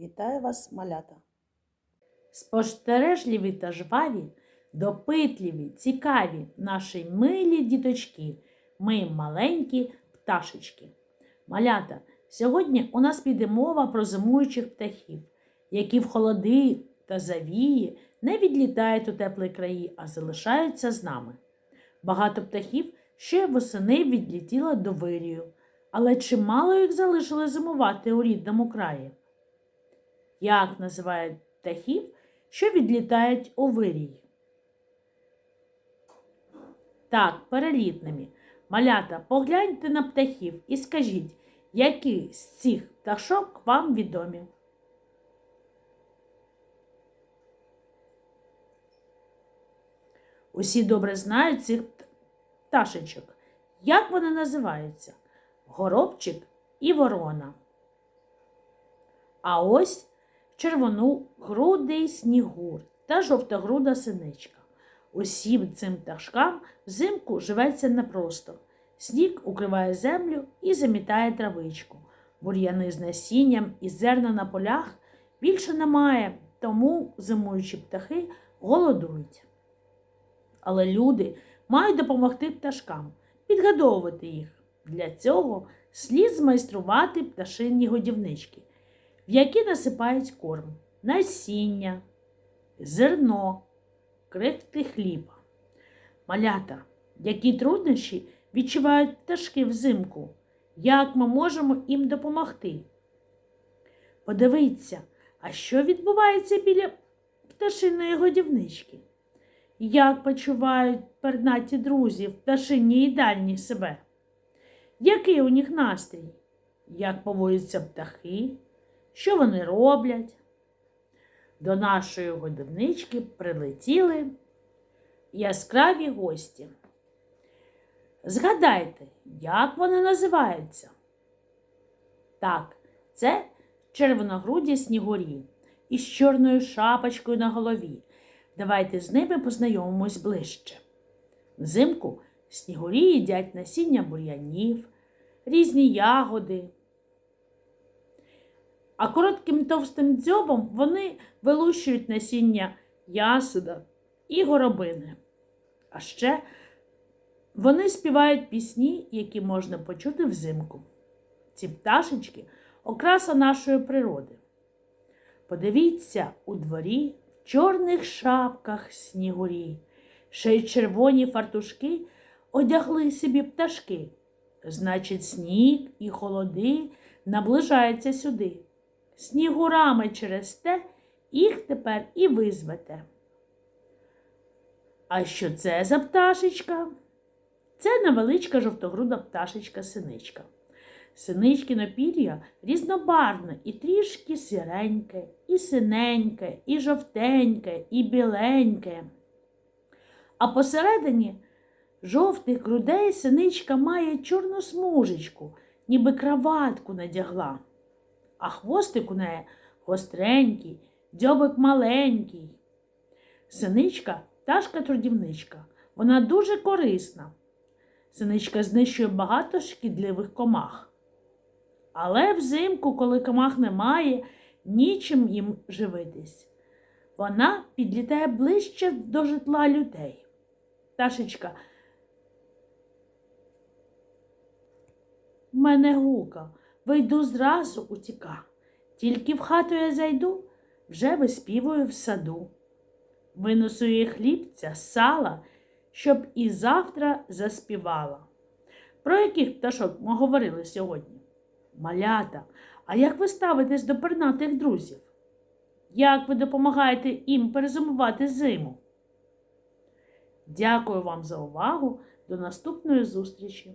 Вітаю вас, малята! Спостережливі та жваві, допитливі, цікаві наші милі діточки, ми маленькі пташечки. Малята, сьогодні у нас піде мова про зимуючих птахів, які в холоди та завії не відлітають у теплі краї, а залишаються з нами. Багато птахів ще восени відлітіло до вирію, але чимало їх залишили зимувати у рідному краї. Як називають птахів, що відлітають у вирій? Так, перелітними. Малята, погляньте на птахів і скажіть, які з цих пташок вам відомі? Усі добре знають цих пташечок. Як вони називаються? Горобчик і ворона. А ось червоногрудий снігур та жовтогруда синичка. Усім цим пташкам взимку живеться непросто. Сніг укриває землю і замітає травичку. Бур'яни з насінням і зерна на полях більше немає, тому зимуючі птахи голодують. Але люди мають допомогти пташкам, підгодовувати їх. Для цього слід змайструвати пташинні годівнички, в які насипають корм, насіння, зерно, крихти хліба. Малята, які труднощі відчувають пташки взимку, як ми можемо їм допомогти? Подивіться, а що відбувається біля пташиної годівнички? Як почувають пернаті друзі в пташинній їдальні себе? Який у них настрій? Як поводяться птахи? Що вони роблять? До нашої годівнички прилетіли яскраві гості. Згадайте, як вони називаються? Так, це червоногруді снігурі із чорною шапочкою на голові. Давайте з ними познайомимось ближче. Взимку снігурі їдять насіння бур'янів, різні ягоди. А коротким товстим дзьобом вони вилущують насіння ясуда і горобини. А ще вони співають пісні, які можна почути взимку. Ці пташечки окраса нашої природи. Подивіться у дворі в чорних шапках снігурі, ще й червоні фартушки одягли собі пташки. Значить, сніг і холоди наближаються сюди. Снігурами через те їх тепер і визвете. А що це за пташечка? Це невеличка жовтогруда пташечка синичка. Синичкино пір'я різнобарвне і трішки сіреньке, і синеньке, і жовтеньке, і біленьке. А посередині жовтих грудей синичка має чорну смужечку, ніби краватку надягла. А хвостик у неї гостренький, дзьобик маленький. Синичка пташка трудівничка. Вона дуже корисна. Синичка знищує багато шкідливих комах. Але взимку, коли комах немає, нічим їм живитись. Вона підлітає ближче до житла людей. Пташечка. В мене гука, вийду зразу утіка. Тільки в хату я зайду, вже виспівую в саду. Винесу їй хлібця, сала, щоб і завтра заспівала. Про яких пташок ми говорили сьогодні? Малята, а як ви ставитесь до пернатих друзів? Як ви допомагаєте їм перезимувати зиму? Дякую вам за увагу. До наступної зустрічі!